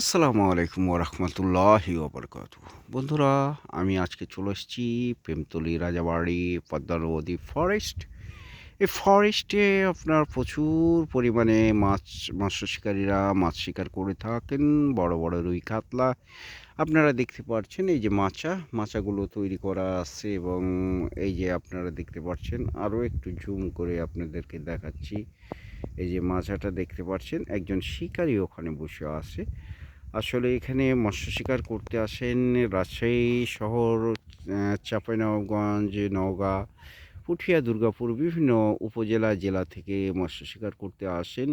আসসালামু আলাইকুম ওরহমতুল্লাহি ওবরকাত বন্ধুরা, আমি আজকে চলে এসেছি প্রেমতলি রাজাবাড়ি পদ্মা নদী ফরেস্ট এই ফরেস্টে আপনার প্রচুর পরিমাণে মাছ মৎস্য শিকারীরা মাছ শিকার করে থাকেন, বড় বড় রুই কাতলা। আপনারা দেখতে পাচ্ছেন এই যে মাচা, মাচাগুলো তৈরি করা আছে এবং এই যে আপনারা দেখতে পাচ্ছেন আরও একটু জুম করে আপনাদেরকে দেখাচ্ছি। এই যে মাচাটা দেখতে পাচ্ছেন একজন শিকারী ওখানে বসে আছে। আসলে এখানে মৎস্য শিকার করতে আসেন রাজশাহী শহর চাঁপাইনবাবগঞ্জ, নওগাঁ, পুঠিয়া, দুর্গাপুর বিভিন্ন উপজেলা, জেলা থেকে মৎস্য শিকার করতে আসেন।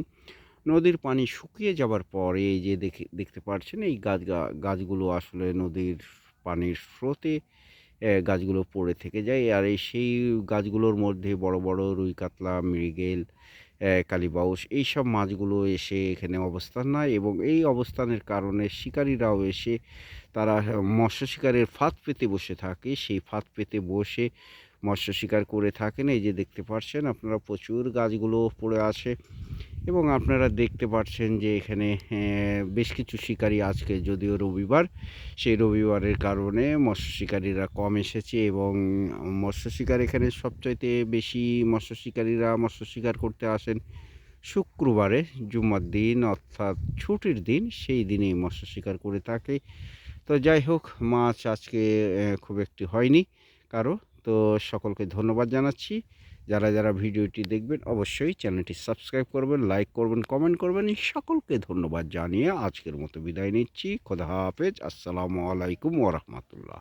নদীর পানি শুকিয়ে যাবার পরে যে দেখে, দেখতে পাচ্ছেন এই গাছ গাছগুলো আসলে নদীর পানির স্রোতে গাছগুলো পড়ে থেকে যায়। আর এই সেই গাছগুলোর মধ্যে বড় বড় রুই, কাতলা, মৃগেল কালীবাউস এইসব মাছগুলো এসে এখানে অবস্থান নেয় এবং এই অবস্থানের কারণে শিকারীরাও এসে তারা মৎস্য শিকারের ফাঁদ পেতে বসে থাকে। সেই ফাঁদ পেতে বসে মৎস্য শিকার করে থাকেন। এই যে দেখতে পাচ্ছেন, আপনারা প্রচুর গাছগুলো পড়ে আছে। এবং আপনারা দেখতে পাচ্ছেন যে এখানে বেশ কিছু শিকারী আজকে, যদিও রবিবার, সেই রবিবারের কারণে মৎস্য শিকারীরা কম এসেছে এবং মৎস্য শিকার এখানে সবচাইতে বেশি মৎস্য শিকারীরা মৎস্য শিকার করতে আসেন শুক্রবারে, জুম্মার দিন, অর্থাৎ ছুটির দিন, সেই দিনেই মৎস্য শিকার করে থাকে। তো যাই হোক, মাছ আজকে খুব একটি হয়নি কারও। তো সকলকে ধন্যবাদ জানাচ্ছি। যারা যারা ভিডিওটি দেখবেন, অবশ্যই চ্যানেলটি সাবস্ক্রাইব করবেন, লাইক করবেন, কমেন্ট করবেন। সকলকে ধন্যবাদ জানিয়ে আজকের মতো বিদায় নিচ্ছি। খোদা হাফেজ। আসসালামু আলাইকুম ওরহমতুল্লাহ